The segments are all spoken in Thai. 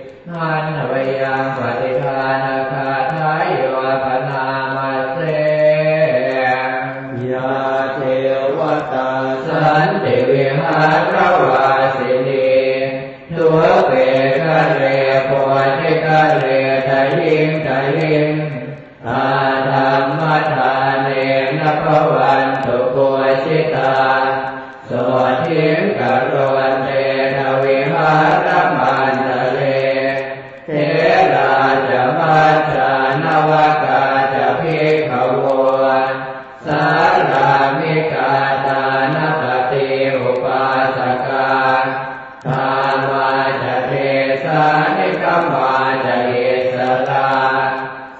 หันวยังปฏิทานคาทายโยปนามาเสยาเทวตาสันติวิหารวาสินีทุเปกะเรโพธิกะเรทะยิงทะยิงอาธรรมทานเนนะภวันตุโกชิตาโสทิงกะโร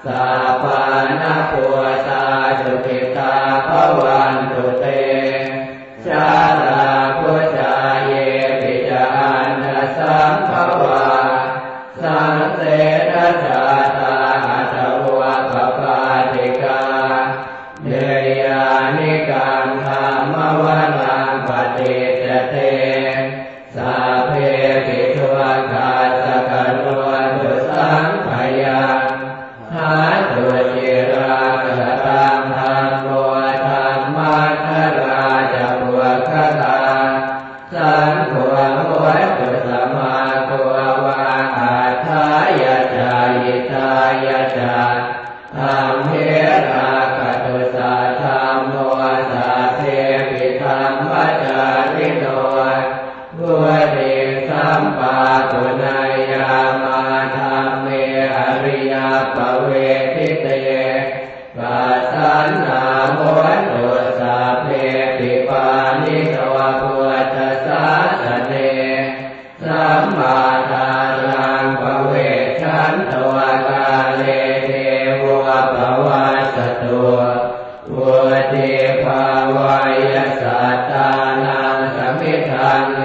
สาปานาปัวตาสุขิตาภวันตุเตชาลาพุทธาเยปิจานทสัมภวาสังเสรจาตา ธรรมเทราคตุสาธรรมโมสาเทปิธรรมว มิทัง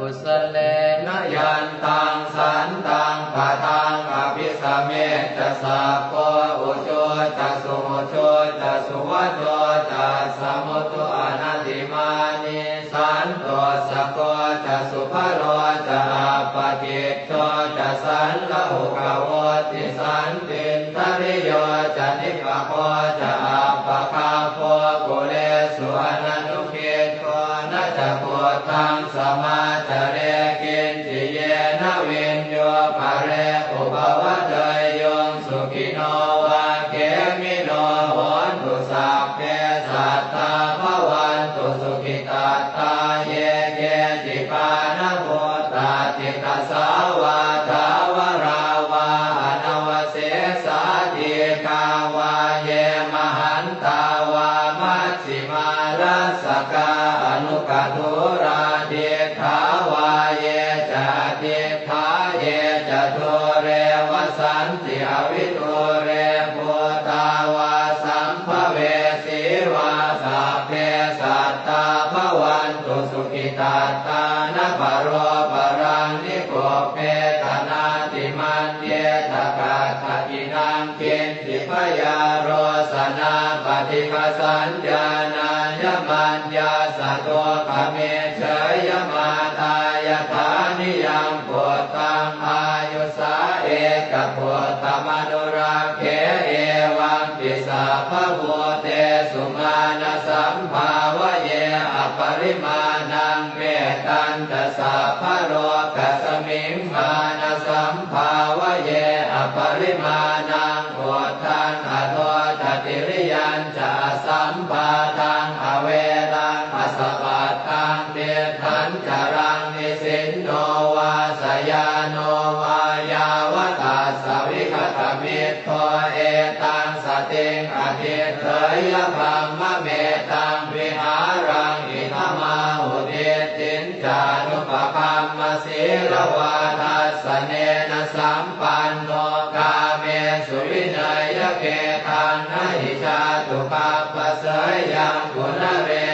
กุสเลนยันตังสันตังปะทังอภิสเมตสัพโพอุโชตสุโมโชตสุวัตโตตัสมุตุอนันติมานิสันโตสะโกตสุภโรตอาปกิจโตตสันละหุกวติสันติ สุขิตาตาเยเกจิปานะโหตาติตาสาวาทาวราวาอนวเสสาธิกาวาเยมหันตาวามัชฌิมาลัสกาอนุกัตุราเดทาวาเยจะเดทาเยจะ ตุสุขิตาตานะปะโรปะรังนิโกเปตนาติมันเยตกาตกินังเกณติพยาโรสนาปฏิภสัญญานายมัญญาสะโตขเมเฉยมาตายฐานิยังปวดตังอายุสาเอกปวดตมนุ งเมตันตสาภโรกัสมิงมาณสัมภาวะเยอปริมาณังโอทังอโทตติริยันจะสัมปาทังอเวลังอสปัตตังเตทันจรังนิสินโนวาสยานโนวายาวตาสวิคตมิตโตเอตังสติงอธิเถยพัมมะเม ปะคามมสีลวาทัสเนนสัมปันโนกาเมสุวินัยเกทานนิชาตุคาปะเสยยังกุณเร